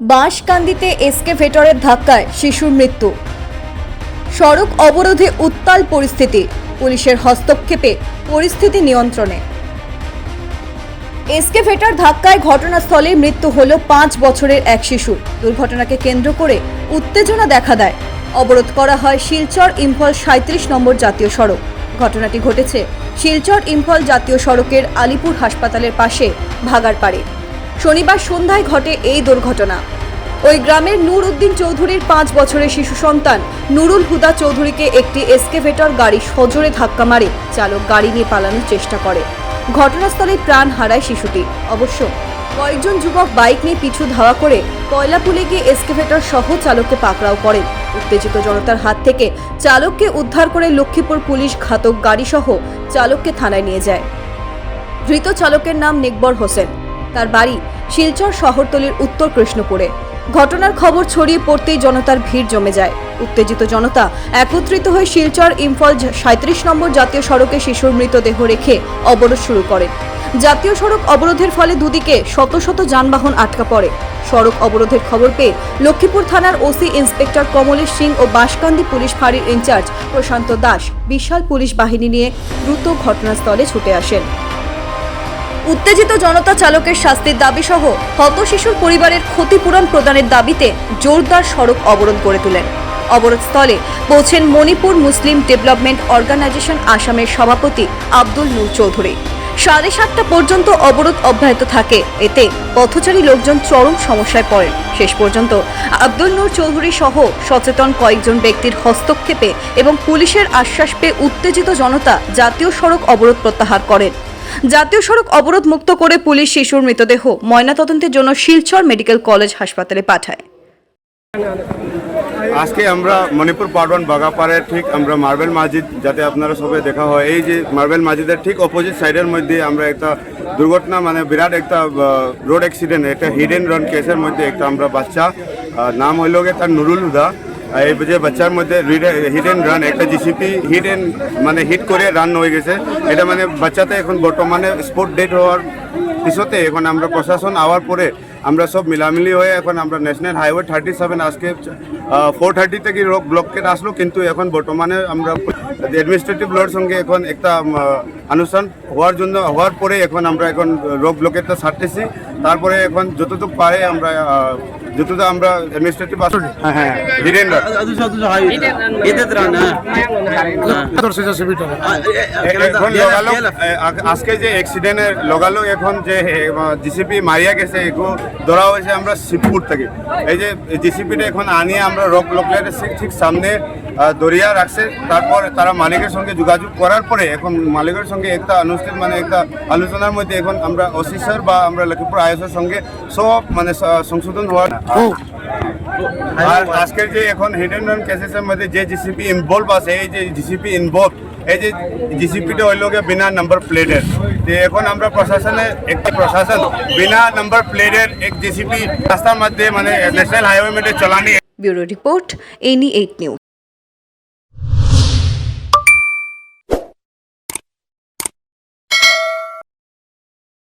বাঁশকান্দিতে এসকেভেটরের ধাক্কায় শিশুর মৃত্যু। সড়ক অবরোধে উত্তাল পরিস্থিতি, পুলিশের হস্তক্ষেপে পরিস্থিতি নিয়ন্ত্রণে। এসকেভেটর ধাক্কায় ঘটনাস্থলে মৃত্যু হল পাঁচ বছরের এক শিশুর। দুর্ঘটনাকে কেন্দ্র করে উত্তেজনা দেখা দেয়। অবরোধ করা হয় শিলচর ইম্ফল সাঁত্রিশ নম্বর জাতীয় সড়ক। ঘটনাটি ঘটেছে শিলচর ইম্ফল জাতীয় সড়কের আলিপুর হাসপাতালের পাশে ভাগারপাড়ে শনিবার সন্ধ্যায় ঘটে এই দুর্ঘটনা। ওই গ্রামের নূর উদ্দিন চৌধুরীর পাঁচ বছরের শিশু সন্তান নুরুল হুদা চৌধুরীকে একটি এসকেভেটর গাড়ি সজোরে ধাক্কা মারে। চালক গাড়ি নিয়ে পালানোর চেষ্টা করে। ঘটনাস্থলে প্রাণ হারায় শিশুটি। অবশ্য কয়েকজন যুবক বাইক নিয়ে পিছু ধাওয়া করে কয়লাপুলে গিয়ে এসকেভেটর সহ চালককে পাকড়াও করেন। উত্তেজিত জনতার হাত থেকে চালককে উদ্ধার করে লক্ষ্মীপুর পুলিশ ঘাতক গাড়িসহ চালককে থানায় নিয়ে যায়। ধৃত চালকের নাম নিকবর হোসেন। তার বাড়ি শিলচর শহরতলির উত্তর কৃষ্ণপুরে। ঘটনার খবর ছড়িয়ে পড়তেই জনতার ভিড় জমে যায়। উত্তেজিত জনতা একত্রিত হয়ে শিলচর ইম্ফল সাঁত্রিশ নম্বর জাতীয় সড়কে শিশুর মৃতদেহ রেখে অবরোধ শুরু করে। জাতীয় সড়ক অবরোধের ফলে দুদিকে শত শত যানবাহন আটকা পড়ে। সড়ক অবরোধের খবর পেয়ে লক্ষ্মীপুর থানার ওসি ইন্সপেক্টর কমলেশ সিং ও বাঁশকান্দি পুলিশ ফাঁড়ির ইনচার্জ প্রশান্ত দাস বিশাল পুলিশ বাহিনী নিয়ে দ্রুত ঘটনাস্থলে ছুটে আসেন। উত্তেজিত জনতা চালকের শাস্তির দাবি সহ হত শিশুর পরিবারের ক্ষতিপূরণ প্রদানের দাবিতে জোরদার সড়ক অবরোধ করে তোলেন। অবরোধস্থলে পৌঁছেন মণিপুর মুসলিম ডেভেলপমেন্ট অর্গানাইজেশন আসামের সভাপতি আব্দুল নূর চৌধুরী। সাড়ে সাতটা পর্যন্ত অবরোধ অব্যাহত থাকে, এতে পথচারী লোকজন চরম সমস্যায় পড়েন। শেষ পর্যন্ত আব্দুল নূর চৌধুরী সহ সচেতন কয়েকজন ব্যক্তির হস্তক্ষেপে এবং পুলিশের আশ্বাস পেয়ে উত্তেজিত জনতা জাতীয় সড়ক অবরোধ প্রত্যাহার করেন। জাতীয় সড়ক অবরোধ মুক্ত করে পুলিশ শিশুর মৃতদেহ ময়নাতদন্তের জন্য শিলচর মেডিকেল কলেজ হাসপাতালে পাঠায়। আজকে আমরা মণিপুর পার্বন বাগাপাড়ে ঠিক আমরা মার্বেল মসজিদ, যাতে আপনারা সবাই দেখা হয়। এই যে মার্বেল মসজিদের ঠিক অপোজিট সাইডের মধ্যে আমরা একটা দুর্ঘটনা মানে বিরাট একটা রোড অ্যাক্সিডেন্ট একটা হিডেন রান কেসের মধ্যে একটা আমরা বাচ্চা নাম হইল তার নুরুল হুদা। এই যে বাচ্চার মধ্যে হিডেন রান একটা জিসিপি হিডেন মানে হিট করে রান হয়ে গেছে। এটা মানে বাচ্চাতে এখন বর্তমানে স্পোর্ট ডেট হওয়ার পিছতে এখন আমরা প্রশাসন আওয়ার পরে আমরা সব মিলামিলি হয়ে এখন আমরা ন্যাশনাল হাইওয়ে থার্টি সেভেন আজকে ফোর থার্টি থেকে রোগ ব্লকেট আসলো কিন্তু এখন বর্তমানে আমরা অ্যাডমিনিস্ট্রেটিভ লোর সঙ্গে এখন একটা উম, আনুষ্ঠান হওয়ার জন্য হওয়ার পরে এখন আমরা এখন রোগ ব্লকেটটা ছাড়তেছি। তারপরে এখন যতটুকু পারে আমরা জুতোটা আমরা অ্যাডমিনিস্ট্রেটিভ আসুন হ্যাঁ হ্যাঁ। আদু সাদু হাই এতে ত্রাণ এখন লগালো আজকে যে অ্যাক্সিডেন্টে লগালো এখন যে জিসিপি মারিয়া গেছে একো ধরা হয়েছে আমরা শিবপুর থেকে। এই যে জিসিপিটা এখন আনিয়ে আমরা রক লকলের ঠিক সামনে দরিয়া রাখছে। তারপর তারা মালিকের সঙ্গে যোগাযোগ করার পরে এখন মালিকের সঙ্গে একটা অনুষ্ঠান মানে একটা আলোচনার মধ্যে এখন আমরা ওসি বা আমরা লক্ষ্মীপুর আইএসের সঙ্গে সব মানে সংশোধন হওয়ার আর আজকের যে এখন হিডেন রান কেসেসের মধ্যে যে জিসিপি ইনভলভ আছে এই যে জিসিপি ইনভলভ এই যে জিসিপিটা হইল গিয়ে বিনা নাম্বার প্লেটের যে এখন আমরা প্রশাসনে একটি প্রশাসন বিনা নাম্বার প্লেটের এক জিসিপি রাস্তার মধ্যে মানে ন্যাশনাল হাইওয়ে মধ্যে চলানি bureau report N eight news.